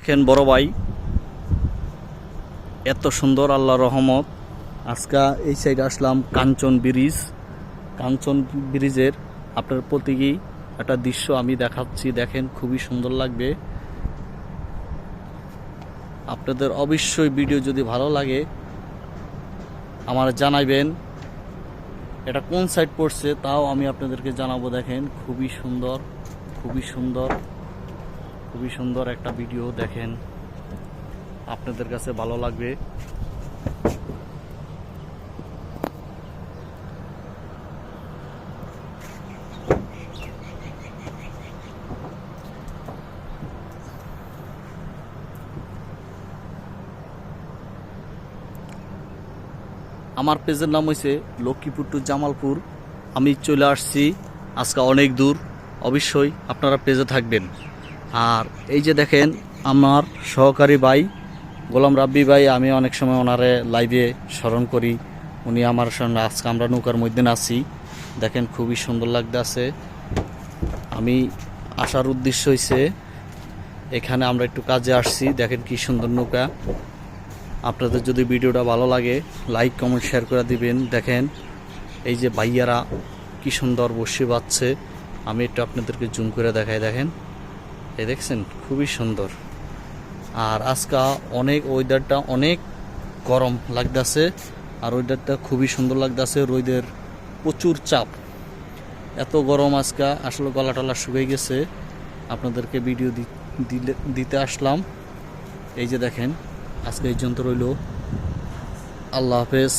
দেখেন বড় ভাই, এত সুন্দর আল্লাহ রহমত। আজকে এই সাইডে আসলাম কাঞ্চন ব্রিজ। কাঞ্চন ব্রিজের আপনার প্রতীকী একটা দৃশ্য আমি দেখাচ্ছি। দেখেন খুবই সুন্দর লাগবে। আপনাদের অবশ্যই ভিডিও যদি ভালো লাগে, আমার জানাইবেন, এটা কোন সাইড পড়ছে তাও আমি আপনাদেরকে জানাব। দেখেন খুবই সুন্দর খুবই সুন্দর। খুবই সুন্দর একটা ভিডিও দেখেন। আপনাদের কাছে ভালো লাগবে। আমার পেজের নাম হয়েছে লক্ষ্মীপুর টু জামালপুর। আমি চলে আসছি, আজকে অনেক দূর। অবশ্যই আপনারা পেজে থাকবেন। আর এই যে দেখেন, আমার সহকারী ভাই, গোলাম রাব্বি ভাই, আমি অনেক সময় ওনারে লাইভে স্মরণ করি। উনি আমার সঙ্গে, আজকে আমরা নৌকার মধ্যে আছি দেখেন, খুবই সুন্দর লাগতে আছে আমি, আসার উদ্দেশ্য হয়েছে এখানে আমরা একটু কাজে আসছি। দেখেন কি সুন্দর নৌকা। আপনাদের যদি ভিডিওটা ভালো লাগে, লাইক, কমেন্ট, শেয়ার করে দিবেন। দেখেন, এই যে ভাইয়ারা কি সুন্দর বসে বাচ্ছে আমি একটু আপনাদেরকে জুম করে দেখাই, দেখেন। এই দেখছেন? খুবই সুন্দর। আর আজকা অনেক ওয়েদারটা অনেক গরম লাগতেছে, আর ওয়েদারটা খুবই সুন্দর লাগতেছে, রোদের প্রচুর চাপ। এত গরম আজকা, আসলে গলা টলা শুকিয়ে গেছে। আপনাদেরকে ভিডিও দিতে আসলাম। এই যে দেখেন, আজকে এই যন্ত্র রইল। আল্লাহ হাফেজ।